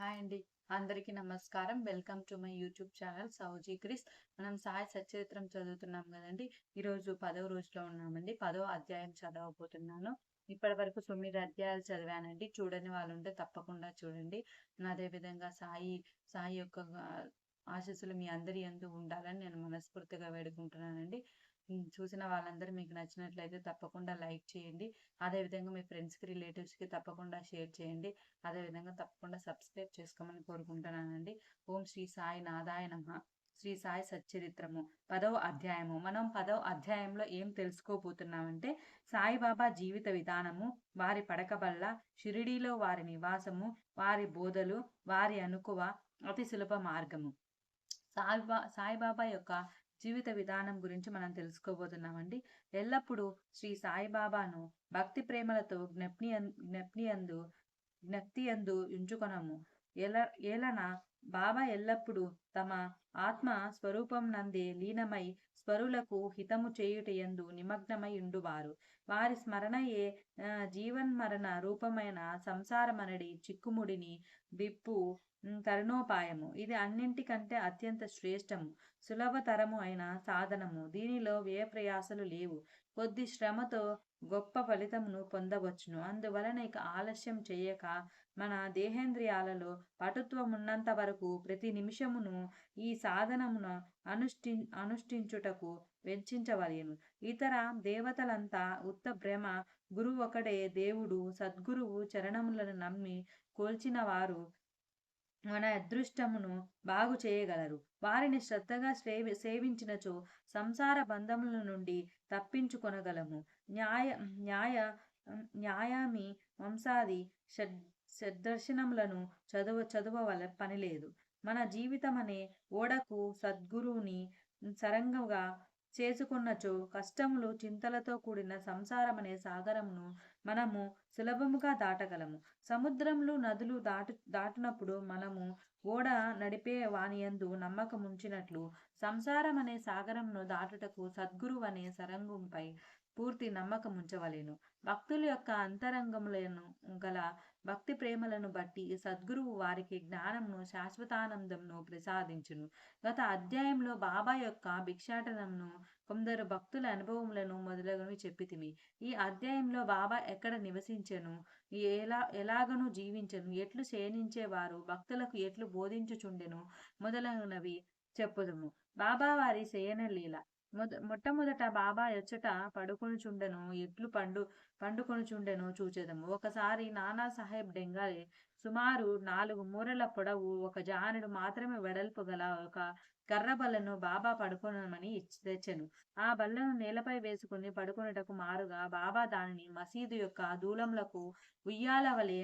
Hi అండి. అందరికీ నమస్కారం. Welcome to my YouTube channel సౌజీ క్రిస్. మనం సాయి సచరిత్రం చదువుతున్నాం కదండి. ఈరోజు పదవ రోజులో ఉన్నామండి. పదవ అధ్యాయం చదవబోతున్నాను. ఇప్పటి వరకు తొమ్మిది అధ్యాయాలు చదివానండి. చూడని వాళ్ళు ఉంటే తప్పకుండా చూడండి. అదేవిధంగా సాయి సాయి యొక్క ఆశస్సులు మీ అందరి ఎందు ఉండాలని నేను మనస్ఫూర్తిగా వేడుకుంటున్నానండి. చూసిన వాళ్ళందరూ మీకు నచ్చినట్లయితే తప్పకుండా లైక్ చేయండి. అదేవిధంగా మీ ఫ్రెండ్స్కి రిలేటివ్స్కి తప్పకుండా షేర్ చేయండి. అదేవిధంగా తప్పకుండా సబ్స్క్రైబ్ చేసుకోమని కోరుకుంటున్నానండి. ఓం శ్రీ సాయి నాదాయ నమ. శ్రీ సాయి సచ్చరిత్రము. పదవ అధ్యాయము. మనం పదవ అధ్యాయంలో ఏం తెలుసుకోబోతున్నామంటే సాయిబాబా జీవిత విధానము వారి పడకబల్ల షిరిడీలో వారి నివాసము వారి బోధలు వారి అనుకువ అతి సులభ మార్గము. సాయిబా సాయిబాబా యొక్క జీవిత విధానం గురించి మనం తెలుసుకోబోతున్నామండి. ఎల్లప్పుడూ శ్రీ సాయిబాబాను భక్తి ప్రేమలతో జ్ఞప్ని జ్ఞప్నియందు జ్ఞప్తియందు ఉంచుకొనము. ఎల ఏలన బాబా ఎల్లప్పుడూ తమ ఆత్మ స్వరూపం నందే లీనమై స్వరులకు హితము చేయుటయందు నిమగ్నమయుండువారు వారి స్మరణయే జీవన్మరణ రూపమైన సంసారమనడి చిక్కుముడిని విప్పు తరుణోపాయము. ఇది అన్నింటికంటే అత్యంత శ్రేష్టము సులభతరము అయిన సాధనము. దీనిలో వ్యయ ప్రయాసలు లేవు. కొద్ది శ్రమతో గొప్ప ఫలితమును పొందవచ్చును. అందువలన ఇక ఆలస్యం చేయక మన దేహేంద్రియాలలో పటుత్వం ఉన్నంత వరకు ప్రతి నిమిషమును ఈ సాధనమును అనుష్ఠి అనుష్ఠించుటకు వెచ్చించవలేను. ఇతర దేవతలంతా ఉత్త భ్రమ గురువు ఒకడే దేవుడు సద్గురువు చరణములను నమ్మి కోల్చిన వారు మన అదృష్టమును బాగు చేయగలరు. వారిని శ్రద్ధగా సేవి సేవించినచో సంసార బంధముల నుండి తప్పించుకొనగలము. న్యాయ న్యాయ న్యాయామి వంశాది షడ్దర్శనములను చదువు చదువవల పనిలేదు. మన జీవితం అనే ఓడకు సద్గురువుని సరంగంగా చేసుకున్నచో కష్టములు చింతలతో కూడిన సంసారమనే సాగరమును మనము సులభముగా దాటగలము. సముద్రములు నదులు దాటు దాటినప్పుడు మనము ఓడ నడిపే వానియందు నమ్మకముంచినట్లు సంసారం అనే సాగరంను దాటుటకు సద్గురు అనే సరంగంపై పూర్తి నమ్మకం ఉంచవలేను భక్తుల యొక్క అంతరంగములను గల భక్తి ప్రేమలను బట్టి సద్గురువు వారికి జ్ఞానంను శాశ్వతానందంను ప్రసాదించును. గత అధ్యాయంలో బాబా యొక్క భిక్షాటనంను కొందరు భక్తుల అనుభవములను మొదలగునవి చెప్పితిమి. ఈ అధ్యాయంలో బాబా ఎక్కడ నివసించను? ఎలా ఎలాగను జీవించను? ఎట్లు శయనించేవారు భక్తులకు ఎట్లు బోధించుచుండెను? మొదలగునవి చెప్పుదము. బాబా వారి శయన లీల మొద మొట్టమొదట బాబా ఎచ్చట పడుకొనుచుండెను. ఎట్లు పండు పండుకొనుచుండెను చూచెదము. ఒకసారి నానా సాహెబ్ డెంగాలే సుమారు నాలుగు మూరల పొడవు ఒక జానుడు మాత్రమే వెడల్పు గల ఒక కర్ర బల్లను బాబా పడుకోనమని తెచ్చెను. ఆ బల్లను నేలపై వేసుకుని పడుకునేటకు మారుగా బాబా దానిని మసీదు యొక్క దూలంలకు ఉయ్యాల వలె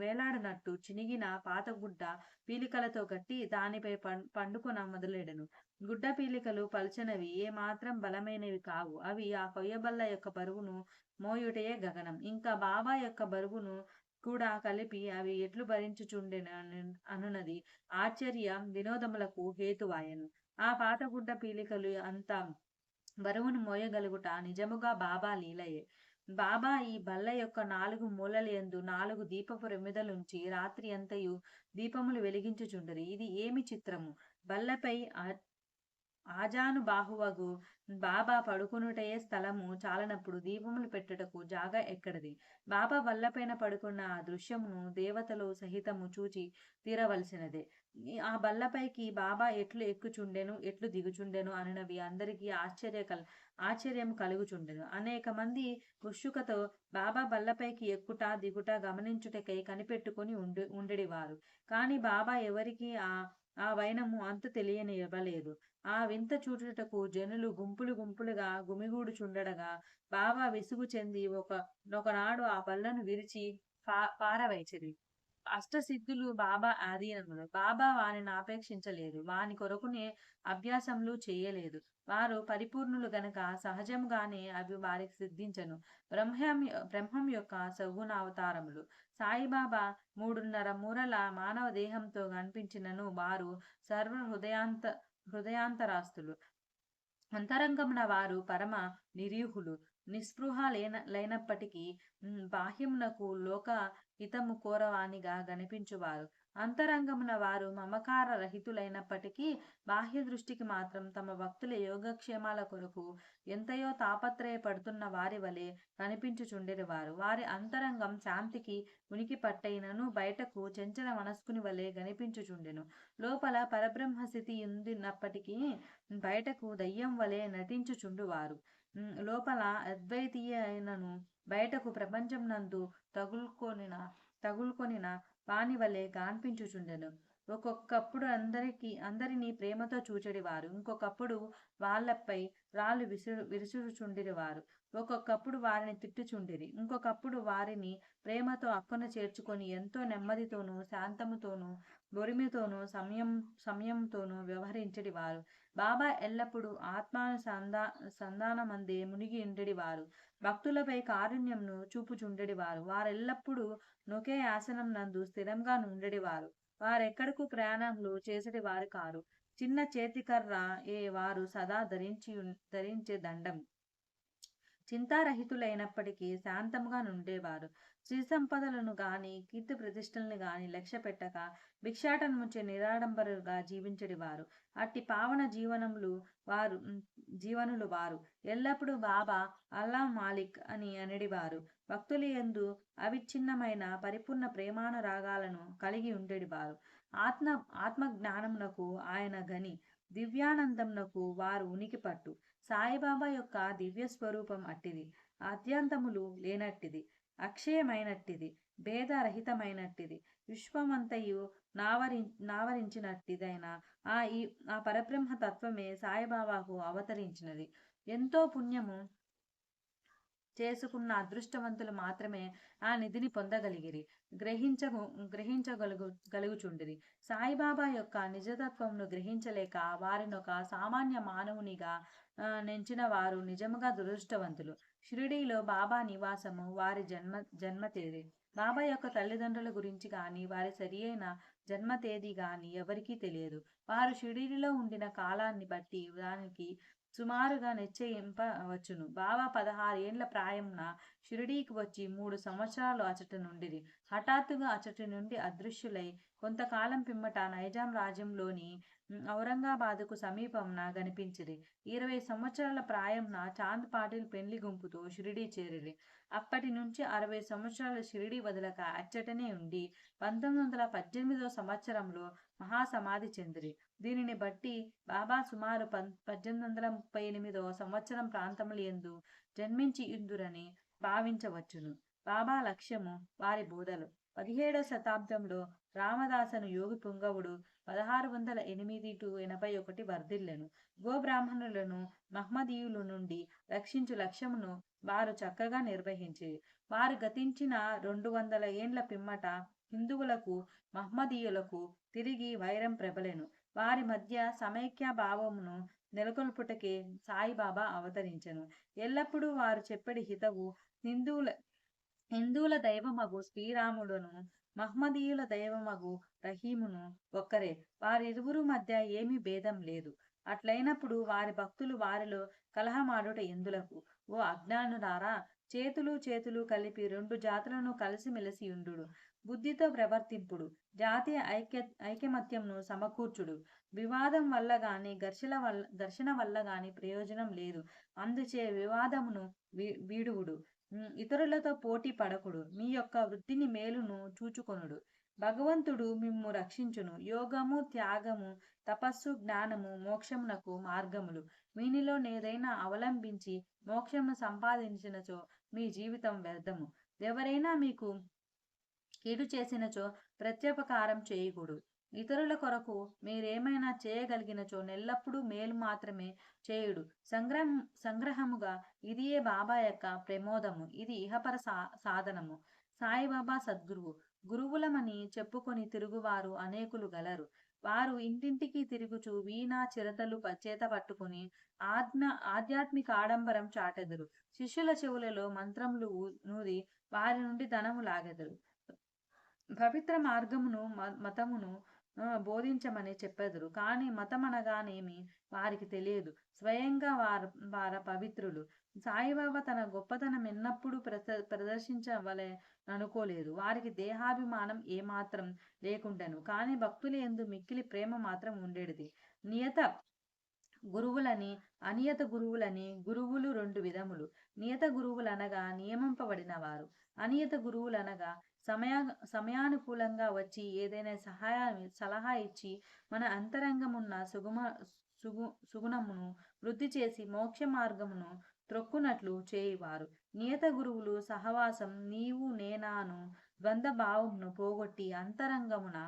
వేలాడినట్టు చినిగిన పాతగుడ్డ పీలికలతో కట్టి దానిపై పండుకొన మొదలెడను. గుడ్డ పీలికలు పల్చనవి ఏ మాత్రం బలమైనవి కావు. అవి ఆ కొయ్యబల్ల యొక్క బరువును మోయుటయే గగనం. ఇంకా బాబా యొక్క బరువును కూడా కలిపి అవి ఎట్లు భరించుచుండెన అనున్నది ఆశ్చర్య వినోదములకు హేతువాయను. ఆ పాతగుడ్డ పీలికలు అంత బరువును మోయగలుగుట నిజముగా బాబా లీలయే. బాబా ఈ బల్ల యొక్క నాలుగు మూలలందు నాలుగు దీపపు రెమ్మిదలుంచి రాత్రి అంతయు దీపములు వెలిగించుచుండరు. ఇది ఏమి చిత్రము? బల్లపై ఆజాను బాహువగు బాబా పడుకునుటయే స్థలము చాలనప్పుడు దీపములు పెట్టుటకు జాగా ఎక్కడిది? బాబా బల్లపైన పడుకున్న ఆ దృశ్యమును దేవతలు సహితము చూచి తీరవలసినదే. ఆ బల్లపైకి బాబా ఎట్లు ఎక్కుచుండెను ఎట్లు దిగుచుండెను అనినవి అందరికీ ఆశ్చర్య కల్ ఆశ్చర్యం కలుగుచుండెను. అనేక మంది ఉత్సుకతో బాబా బల్లపైకి ఎక్కుట దిగుట గమనించుటకై కనిపెట్టుకుని ఉండి ఉండడివారు కానీ బాబా ఎవరికి ఆ ఆ వైనము అంత తెలియనివ్వలేదు. ఆ వింత చూచుటకు జనులు గుంపులు గుంపులుగా గుమిగూడు చుండడగా బాబా విసుగు చెంది ఒక ఒకనాడు ఆ బల్లను విరిచి పా పారవైచిరి. అష్టసిద్ధులు బాబా ఆధీనములు. బాబా వానిని ఆపేక్షించలేదు. వాని కొరకునే అభ్యాసములు చేయలేదు. వారు పరిపూర్ణులు గనక సహజంగానే అవి వారికి సిద్ధించను. బ్రహ్మం బ్రహ్మం యొక్క సగుణ అవతారములు. సాయిబాబా మూడున్నర మూరల మానవ దేహంతో కనిపించినను వారు సర్వ హృదయాంత హృదయాంతరాస్తులు. అంతరంగమున వారు పరమ నిరీహులు. నిస్పృహ లేన లేనప్పటికీ బాహ్యమునకు లోక హితము కోరవానిగా కనిపించువారు అంతరంగమున వారు మమకార రహితులైనప్పటికీ బాహ్య దృష్టికి మాత్రం తమ భక్తుల యోగక్షేమాల కొరకు ఎంతయో తాపత్రయపడుతున్న వారి వలె కనిపించుచుండెరి వారు వారి అంతరంగం శాంతికి ఉనికి పట్టైనను బయటకు చెంచల మనస్కుని వలె గనిపించుచుండెను లోపల పరబ్రహ్మ స్థితి ఉందినప్పటికీ బయటకు దయ్యం వలె నటించుచుండువారు. లోపల అద్వైతీయనను బయటకు ప్రపంచం నందు తగులుకొనిన తగులుకొనిన పాని వలె కాన్పించుచుండెను ఒక్కొక్కప్పుడు అందరికి అందరినీ ప్రేమతో చూచెడివారు. ఇంకొకప్పుడు వాళ్ళపై రాళ్ళు విసురు విరుచుచుండిరివారు ఒక్కొక్కప్పుడు వారిని తిట్టుచుండిరి. ఇంకొకప్పుడు వారిని ప్రేమతో అక్కున చేర్చుకొని ఎంతో నెమ్మదితోనూ శాంతముతోనూ బొరిమితోనూ సంయం సమయంతోనూ వ్యవహరించడి వారు బాబా ఎల్లప్పుడూ ఆత్మానుసంధా సంధానమందే మునిగి ఉండేవారు భక్తులపై కారుణ్యంను చూపుచుండెడివారు. వారెల్లప్పుడూ నొకే ఆసనం నందు స్థిరంగా నుండెడివారు. వారెక్కడకు ప్రయాణంలో చేసటి వారు కారు. చిన్న చేతికర్ర ఏ వారు సదా ధరించి ధరించే దండం. చింతారహితులైనప్పటికీ శాంతముగా నుండేవారు. శ్రీ సంపదలను గాని కీర్తి ప్రతిష్టలను గాని లక్ష్య పెట్టక భిక్షాటనముచ్చే నిరాడంబరుగా జీవించడివారు. అట్టి పావన జీవనములు వారు జీవనులు వారు. ఎల్లప్పుడూ బాబా అల్లా మాలిక్ అని అనడివారు. భక్తుల ఎందు అవిచ్ఛిన్నమైన పరిపూర్ణ ప్రేమానురాగాలను కలిగి ఉండేడివారు. ఆత్మ ఆత్మ జ్ఞానమునకు ఆయన గని దివ్యానందంనకు వారు ఉనికి పట్టు సాయిబాబా యొక్క దివ్య స్వరూపం అట్టిది. ఆద్యాంతములు లేనట్టిది. అక్షయమైనట్టిది. భేదరహితమైనట్టిది. విశ్వమంతయు నావరి నావరించినట్టిదైన ఆ ఈ ఆ పరబ్రహ్మ తత్వమే సాయిబాబాకు అవతరించినది. ఎంతో పుణ్యము చేసుకున్న అదృష్టవంతులు మాత్రమే ఆ నిధిని పొందగలిగిరి. గ్రహించగు గ్రహించగలుగు గలుగుచుండిరి. సాయిబాబా యొక్క నిజతత్వంను గ్రహించలేక వారిని ఒక సామాన్య మానవునిగా నెంచిన వారు నిజముగా దురదృష్టవంతులు. షిరిడీలో బాబా నివాసము వారి జన్మ జన్మ తేదీ బాబా యొక్క తల్లిదండ్రుల గురించి కానీ వారి సరియైన జన్మ తేదీ కానీ ఎవరికీ తెలియదు. వారు షిరిడిలో ఉండిన కాలాన్ని బట్టి దానికి సుమారుగా నిశ్చయింపవచ్చును బాబా పదహారు ఏండ్ల ప్రాయంన షిరిడీకి వచ్చి మూడు సంవత్సరాలు అచట నుండిరి. హఠాత్తుగా అచటి నుండి అదృశ్యులై కొంతకాలం పిమ్మట నైజాం రాజ్యంలోని ఔరంగాబాదుకు సమీపంన కనిపించిరి ఇరవై సంవత్సరాల ప్రాయంన చాంద్ పాటిల్ పెండ్లి గుంపుతో షిరిడీ చేరిరి. అప్పటి నుంచి అరవై సంవత్సరాల షిరిడీ వదలక అచ్చటనే ఉండి పంతొమ్మిది వందల పద్దెనిమిదో సంవత్సరంలో మహాసమాధి చెందిరి. దీనిని బట్టి బాబా సుమారు పన్ పద్దెనిమిది వందల ముప్పై ఎనిమిదో సంవత్సరం ప్రాంతములు ఎందు జన్మించి ఇందురని భావించవచ్చును. బాబా లక్ష్యము వారి బోధలు. పదిహేడవ శతాబ్దంలో రామదాసను యోగి పుంగవుడు పదహారు వందల ఎనిమిది టు ఎనభై ఒకటి వర్ధిల్లెను. గోబ్రాహ్మణులను మహ్మదీయుల నుండి రక్షించు లక్ష్యమును వారు చక్కగా నిర్వహించి వారు గతించిన రెండు వందల ఏండ్ల పిమ్మట హిందువులకు మహ్మదీయులకు తిరిగి వైరం ప్రబలెను. వారి మధ్య సమైక్య భావమును నెలకొల్పుటకే సాయిబాబా అవతరించెను. ఎల్లప్పుడూ వారు చెప్పడి హితవు హిందువుల హిందువుల దైవమగు శ్రీరాముడును మహ్మదీయుల దైవమగు రహీమును ఒక్కరే. వారిరువురు మధ్య ఏమీ భేదం లేదు. అట్లయినప్పుడు వారి భక్తులు వారిలో కలహమాడుట ఎందులకు? ఓ అజ్ఞానులారా చేతులు చేతులు కలిపి రెండు జాతులను కలిసిమెలిసి ఉండు బుద్ధితో ప్రవర్తింపుడు. జాతీయ ఐక్య ఐకమత్యంను సమకూర్చుడు. వివాదం వల్ల గాని ఘర్షణ వల్ల ఘర్షణ వల్ల గాని ప్రయోజనం లేదు. అందుచే వివాదమును వీడువుడు. ఇతరులతో పోటీ పడకుడు. మీ యొక్క వృత్తిని మేలును చూచుకొనుడు. భగవంతుడు మిమ్ము రక్షించును. యోగము త్యాగము తపస్సు జ్ఞానము మోక్షమునకు మార్గములు. వీనిలో నేదైనా అవలంబించి మోక్షమును సంపాదించినచో మీ జీవితం వ్యర్థము. ఎవరైనా మీకు కీడు చేసినచో ప్రత్యపకారం చేయకూడదు. ఇతరుల కొరకు మీరేమైనా చేయగలిగినచో ఎల్లప్పుడూ మేలు మాత్రమే చేయుడు. సంగ్రహం సంగ్రహముగా ఇదియే బాబా యొక్క ప్రమోదము. ఇది ఇహపర సా సాధనము. సాయిబాబా సద్గురువు. గురువులమని చెప్పుకొని తిరుగువారు అనేకులు గలరు. వారు ఇంటింటికి తిరుగుచు వీణ చిరతలు చేత పట్టుకుని ఆజ్ఞ ఆధ్యాత్మిక ఆడంబరం చాటెదరు. శిష్యుల చెవులలో మంత్రములు నూది వారి నుండి ధనము లాగెదరు. పవిత్ర మార్గమును మతమును బోధించమని చెప్పెదరు. కానీ మతం అనగానేమి వారికి తెలియదు. స్వయంగా వారు వార పవిత్రులు. సాయిబాబా తన గొప్పతనం ఎన్నప్పుడు ప్రద ప్రదర్శించవలే అనుకోలేదు. వారికి దేహాభిమానం ఏమాత్రం లేకుండాను. కానీ భక్తులు ఎందు మిక్కిలి ప్రేమ మాత్రం ఉండేది నియత గురువులని అనియత గురువులని గురువులు రెండు విధములు. నియత గురువులనగా నియమింపబడిన వారు అనియత గురువులనగా సమయ సమయానుకూలంగా వచ్చి ఏదైనా సహాయ సలహా ఇచ్చి మన అంతరంగమున్న సుగుమ సుగు సుగుణమును వృద్ధి చేసి మోక్ష మార్గమును త్రొక్కునట్లు చేయువారు. నియత గురువులు సహవాసం నీవు నేనాను ద్వంద్వ భావమును పోగొట్టి అంతరంగమున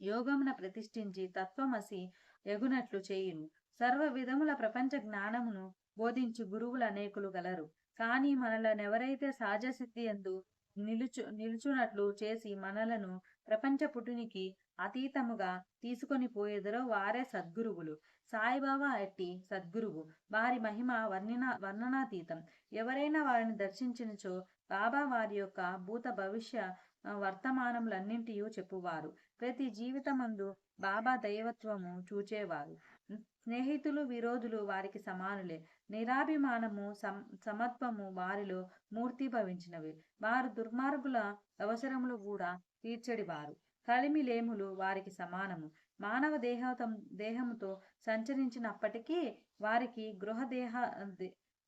యోగమున ప్రతిష్ఠించి తత్వమసి ఎగునట్లు చేయును సర్వ విధముల ప్రపంచ జ్ఞానమును బోధించి గురువులు అనేకులు గలరు. కానీ మనలనెవరైతే సహజ సిద్ధి ఎందు నిలుచు నిలుచునట్లు చేసి మనలను ప్రపంచ పుటునికి అతీతముగా తీసుకొని పోయేదరో వారే సద్గురువులు. సాయిబాబా అట్టి సద్గురువు. వారి మహిమ వర్ణన వర్ణనాతీతం. ఎవరైనా వారిని దర్శించినచో బాబా వారి యొక్క భూత భవిష్య వర్తమానములన్నింటియూ చెప్పువారు. ప్రతి జీవితమందు బాబా దైవత్వము చూచేవారు. స్నేహితులు విరోధులు వారికి సమానులే. నిరాభిమానము సమ సమత్వము వారిలో మూర్తి భవించినవి. వారు దుర్మార్గుల అవసరములు కూడా తీర్చడివారు. కలిమిలేములు వారికి సమానము. మానవ దేహతం దేహముతో సంచరించినప్పటికీ వారికి గృహదేహ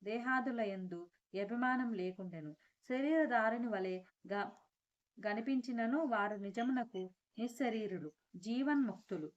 దేహాదుల ఎందు అభిమానం లేకుండెను. శరీరధారుని వలె గ గనిపించినను వారు నిజమునకు నిశరీరులు జీవన్ముక్తులు.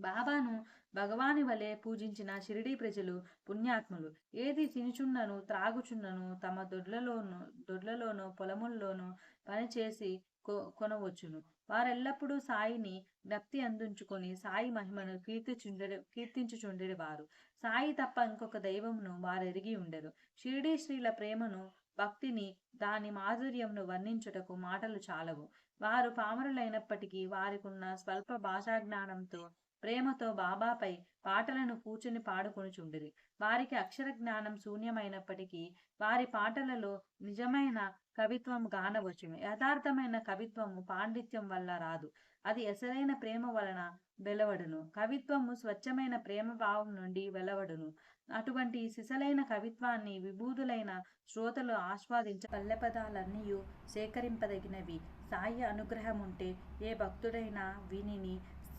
బాబాను భగవాని వలె పూజించిన షిరిడీ ప్రజలు పుణ్యాత్ములు. ఏది తినుచున్నను త్రాగుచున్నను తమ దొడ్లలోను దొడ్లలోనూ పొలముల్లోనూ పనిచేసి కొ కొనవచ్చును. వారెల్లప్పుడూ సాయిని జ్ఞప్తి అందించుకొని సాయి మహిమను కీర్తిచుండె కీర్తించుచుండెడి వారు సాయి తప్ప ఇంకొక దైవమును వారెరిగి ఉండరు. షిరిడీ శ్రీల ప్రేమను భక్తిని దాని మాధుర్యంను వర్ణించుటకు మాటలు చాలవు. వారు పామరులైనప్పటికీ వారికున్న స్వల్ప భాషా జ్ఞానంతో ప్రేమతో బాబాపై పాటలను కూర్చుని పాడుకొనుచుండిరి. వారికి అక్షర జ్ఞానం శూన్యమైనప్పటికీ వారి పాటలలో నిజమైన కవిత్వం గానవచ్చును. యథార్థమైన కవిత్వము పాండిత్యం వల్ల రాదు. అది ఎసరైన ప్రేమ వలన వెలవడును. కవిత్వము స్వచ్ఛమైన ప్రేమ భావం నుండి వెలవడును. అటువంటి సిసలైన కవిత్వాన్ని విభూదులైన శ్రోతలు ఆస్వాదించ పల్లెపదాలన్నీ సేకరింపదగినవి. సాయి అనుగ్రహం ఉంటే ఏ భక్తుడైనా వినిని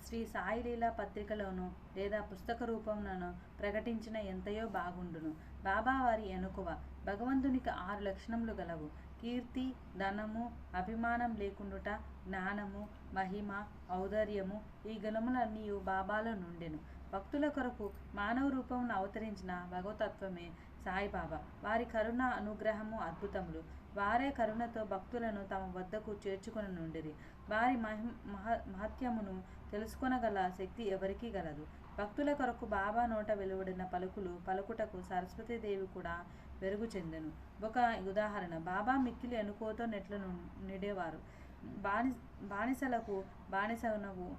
శ్రీ సాయిలీల పత్రికలోను లేదా పుస్తక రూపంలోనూ ప్రకటించిన ఎంతయో బాగుండును. బాబావారి ఎనుకువ భగవంతునికి ఆరు లక్షణములు గలవు. కీర్తి ధనము అభిమానం లేకుండుట జ్ఞానము మహిమ ఔదర్యము ఈ గుణములన్నీ బాబాలో నుండెను. భక్తుల కొరకు మానవ రూపమును అవతరించిన భగవతత్వమే సాయిబాబా వారి కరుణ అనుగ్రహము అద్భుతములు. వారే కరుణతో భక్తులను తమ వద్దకు చేర్చుకుని నుండిరి వారి మహి మహ మహత్యమును తెలుసుకొనగల శక్తి ఎవరికీ గలదు. భక్తుల కొరకు బాబా నోట వెలువడిన పలుకులు పలుకుటకు సరస్వతీదేవి కూడా వెరుగు చెందెను. ఒక ఉదాహరణ బాబా మిక్కిలి అనుకోతో నెట్లు నిడేవారు. బాని బానిసలకు బానిసనవు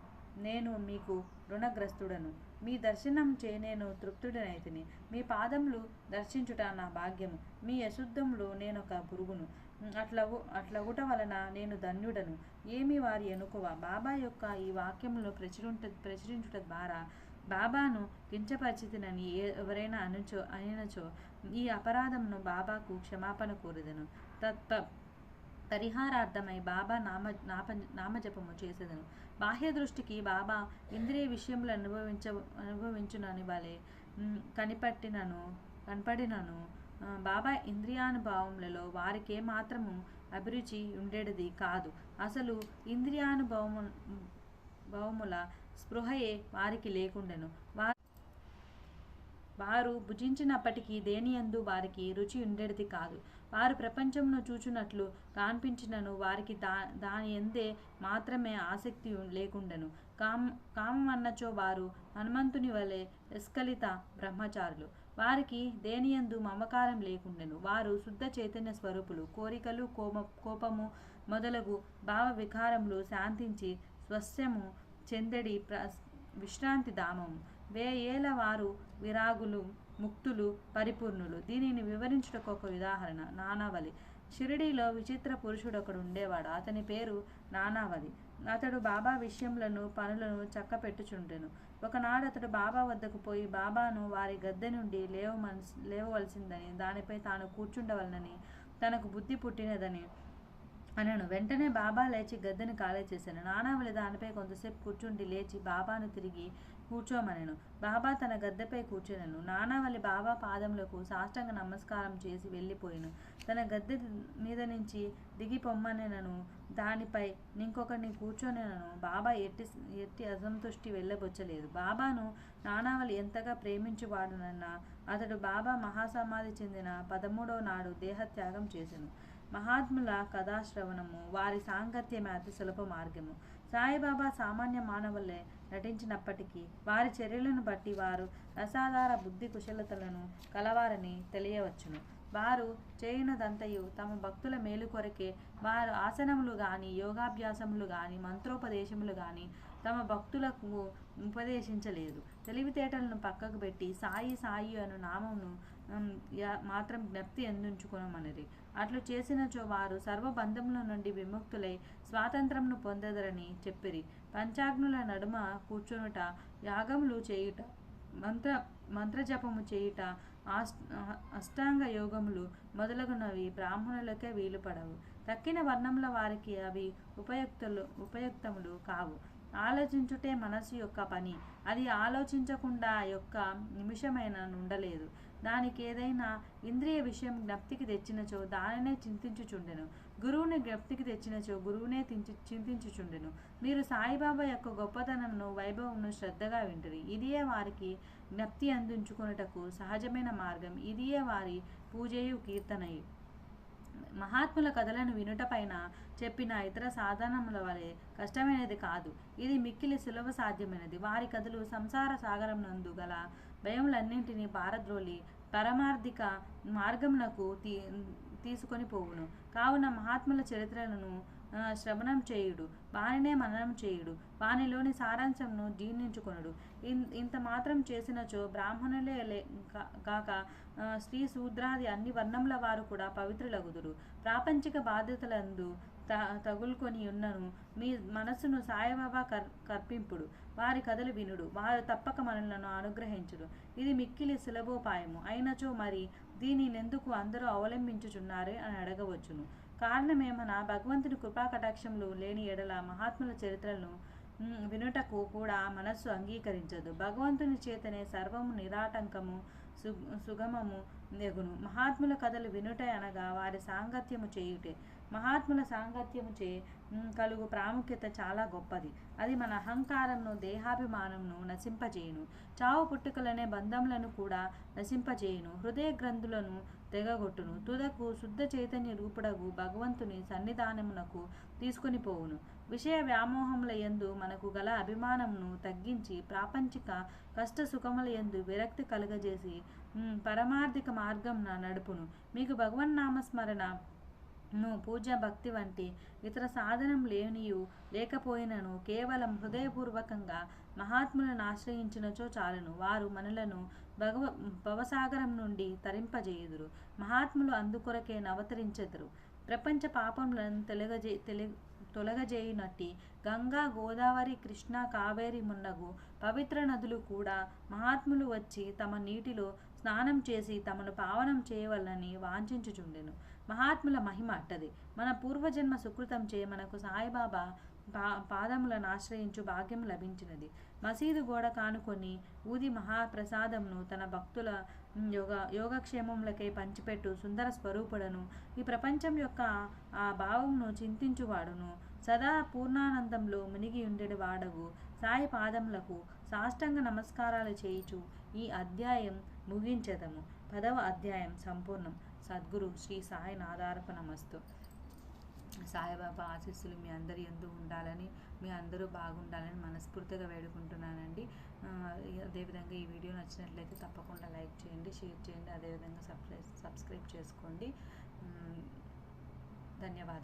నేను మీకు రుణగ్రస్తుడను. మీ దర్శనం చే నేను తృప్తుడనైతిని. మీ పాదములు దర్శించుట నా భాగ్యము. మీ అశుద్ధములు నేనొక పురుగును. అట్లగు అట్లగుట వలన నేను ధన్యుడను. ఏమి వారి ఎనుకువ? బాబా యొక్క ఈ వాక్యంలో ప్రచురింట ప్రచురించుట ద్వారా బాబాను కించపరిచితినని ఎవరైనా అనుచో అయినచో ఈ అపరాధమును బాబాకు క్షమాపణ కోరిదను. తత్ప పరిహారార్థమై బాబా నామ నాప నామజపము చేసేదను. బాహ్య దృష్టికి బాబా ఇంద్రియ విషయములు అనుభవించ అనుభవించునని వలె కనిపట్టినను కనపడినను బాబా ఇంద్రియానుభవములలో వారికే మాత్రము అభిరుచి ఉండేది కాదు. అసలు ఇంద్రియానుభవము భవముల స్పృహయే వారికి లేకుండెను. వారు వారు భుజించినప్పటికీ దేనియందు వారికి రుచి ఉండేది కాదు. వారు ప్రపంచమును చూచునట్లు కాన్పించినను వారికి దా దాని ఎందే మాత్రమే ఆసక్తి లేకుండెను. కామ కామమన్నచో వారు హనుమంతుని వలె ఎస్కలిత బ్రహ్మచారులు. వారికి దేనియందు మమకారం లేకుండెను. వారు శుద్ధ చైతన్య స్వరూపులు. కోరికలు కోమ కోపము మొదలగు భావ వికారములు శాంతించి స్వస్యము చెందడి ప్ర విశ్రాంతి ధామము. వేయేల వారు విరాగులు ముక్తులు పరిపూర్ణులు. దీనిని వివరించుటకు ఒక ఉదాహరణ. నానావళి. షిరిడీలో విచిత్ర పురుషుడు ఒకడు ఉండేవాడు. అతని పేరు నానావలి అతడు బాబా విషయములను పనులను చక్కపెట్టుచుండెను. ఒకనాడు అతడు బాబా వద్దకు పోయి బాబాను వారి గద్దె నుండి లేవమల్సి లేవవలసిందని దానిపై తాను కూర్చుండవలనని తనకు బుద్ధి పుట్టినదని అనను. వెంటనే బాబా లేచి గద్దెను ఖాళీ చేశాను. నానావళి దానిపై కొంతసేపు కూర్చుండి లేచి బాబాను తిరిగి కూర్చోమనెను. బాబా తన గద్దెపై కూర్చొనెను. నానావల్లి బాబా పాదములకు సాష్టంగ నమస్కారం చేసి వెళ్ళిపోయిను. తన గద్దె మీద నుంచి దిగి పొమ్మనెనను. దానిపై ఇంకొకరిని కూర్చొనెనను. బాబా ఎట్టి ఎట్టి అసంతుష్టి వెళ్ళబొచ్చలేదు. బాబాను నానావలి ఎంతగా ప్రేమించువాడునన్న అతడు బాబా మహాసమాధి చెందిన పదమూడవ నాడు దేహత్యాగం చేసెను. మహాత్ముల కథాశ్రవణము వారి సాంగత్యమే అతి సులభ మార్గము. సాయిబాబా సామాన్య మానవులే నటించినప్పటికీ వారి చర్యలను బట్టి వారు అసాధారణ బుద్ధి కుశలతలను కలవారని తెలియవచ్చును. వారు చేయునదంతయు తమ భక్తుల మేలు కొరకే వారు ఆసనములు గాని యోగాభ్యాసములు గాని మంత్రోపదేశములు గాని తమ భక్తులకు ఉపదేశించలేదు. తెలివితేటలను పక్కకు పెట్టి సాయి సాయి అను నామమును యా- మాత్రం జ్ఞప్తి అందించుకునమనిరి అట్లు చేసినచో వారు సర్వబంధముల నుండి విముక్తులై స్వాతంత్రమును పొందదరని చెప్పిరి. పంచాగ్నుల నడుమ కూర్చునుట యాగములు చేయుట మంత్ర మంత్రజపము చేయుట అష్టాంగ యోగములు మొదలగునవి బ్రాహ్మణులకే వీలుపడవు. తక్కిన వర్ణముల వారికి అవి ఉపయుక్తులు ఉపయుక్తములు కావు. ఆలోచించుటే మనసు యొక్క పని. అది ఆలోచించకుండా ఆ యొక్క నిమిషమైన ఉండలేదు దానికి ఏదైనా ఇంద్రియ విషయం జ్ఞప్తికి తెచ్చినచో దానినే చింతించుచుండెను. గురువుని జ్ఞప్తికి తెచ్చినచో గురువునే తించి చింతించుచుండెను. మీరు సాయిబాబా యొక్క గొప్పతనంను వైభవంను శ్రద్ధగా వింటరి. ఇదియే వారికి జ్ఞప్తి అందించుకొనుటకు సహజమైన మార్గం. ఇదియే వారి పూజయు కీర్తనయు. మహాత్ముల కథలను వినుటపైన చెప్పిన ఇతర సాధనముల వలె కష్టమైనది కాదు. ఇది మిక్కిలి సులభ సాధ్యమైనది. వారి కథలు సంసార సాగరం నందు గల భయములన్నింటినీ పారద్రోలి పరమార్థిక మార్గమునకు తీ తీసుకొని పోవును. కావున మహాత్ముల చరిత్రలను శ్రవణం చేయుడు. వానినే మననం చేయుడు. వానిలోని సారాంశంను జీర్ణించుకొనుడు. ఇన్- ఇంత మాత్రం చేసినచో బ్రాహ్మణులే లే- కా- కాక స్త్రీ శూద్రాది అన్ని వర్ణముల వారు కూడా పవిత్రులగుదురు. ప్రాపంచిక బాధ్యతలందు త తగులుకొని ఉన్నను మీ మనస్సును సాయిబాబా కర్ కర్పింపుడు. వారి కథలు వినుడు. వారు తప్పక మనలను అనుగ్రహించుడు. ఇది మిక్కిలి సులభోపాయము. అయినచో మరి దీనినెందుకు అందరూ అవలంబించుచున్నారే అని అడగవచ్చును. కారణమేమనా? భగవంతుని కృపా కటాక్షములు లేని ఎడల మహాత్ముల చరిత్రలను వినుటకు కూడా మనస్సు అంగీకరించదు. భగవంతుని చేతనే సర్వము నిరాటంకము సు సుగమము నెగును. మహాత్ముల కథలు వినుట అనగా వారి సాంగత్యము చేయుటే. మహాత్ముల సాంగత్యము చే కలుగు ప్రాముఖ్యత చాలా గొప్పది. అది మన అహంకారంను దేహాభిమానంను నశింపజేయును. చావు పుట్టుకలనే బంధములను కూడా నశింపజేయును. హృదయ గ్రంథులను తెగగొట్టును. తుదకు శుద్ధ చైతన్య రూపుడగు భగవంతుని సన్నిధానమునకు తీసుకుని పోవును. విషయ వ్యామోహముల యందు మనకు గల అభిమానమును తగ్గించి ప్రాపంచిక కష్ట సుఖముల యందు విరక్తి కలుగజేసి పరమార్థిక మార్గంన నడుపును. మీకు భగవన్నామస్మరణ ను పూజ భక్తి వంటి ఇతర సాధనం లేనియు లేకపోయినను కేవలం హృదయపూర్వకంగా మహాత్ములను ఆశ్రయించినచో చాలును. వారు మనలను భగవ భవసాగరం నుండి తరింపజేయుదురు. మహాత్ములు అందుకొరకే నవతరించెదరు. ప్రపంచ పాపములను తొలగజే తెలి తొలగజేయునట్టి గంగా గోదావరి కృష్ణ కావేరి మున్నగు పవిత్ర నదులు కూడా మహాత్ములు వచ్చి తమ నీటిలో స్నానం చేసి తమను పావనం చేయవలనని వాంఛించుచుండెను. మహాత్ముల మహిమ అట్టది. మన పూర్వజన్మ సుకృతం చే మనకు సాయిబాబా పా పాదములను ఆశ్రయించు భాగ్యం లభించినది. మసీదు గోడ కానుకొని ఊది మహాప్రసాదంను తన భక్తుల యోగ యోగక్షేమములకై పంచిపెట్టు సుందర స్వరూపుడను. ఈ ప్రపంచం యొక్క ఆ భావమును చింతించువాడును. సదా పూర్ణానందంలో మునిగి ఉండేడు వాడవు సాయి పాదములకు సాష్టంగ నమస్కారాలు చేయుచు. ఈ అధ్యాయం ముగించదము. పదవ అధ్యాయం సంపూర్ణం. సద్గురు శ్రీ సాయి నాదార్పణమస్తు సాయిబాబా ఆశీస్సులు మీ అందరి ఎందు ఉండాలని మీ అందరూ బాగుండాలని మనస్ఫూర్తిగా వేడుకుంటున్నానండి. అదేవిధంగా ఈ వీడియో నచ్చినట్లయితే తప్పకుండా లైక్ చేయండి షేర్ చేయండి అదేవిధంగా సబ్స్క్రైబ్ సబ్స్క్రైబ్ చేసుకోండి. ధన్యవాదాలు.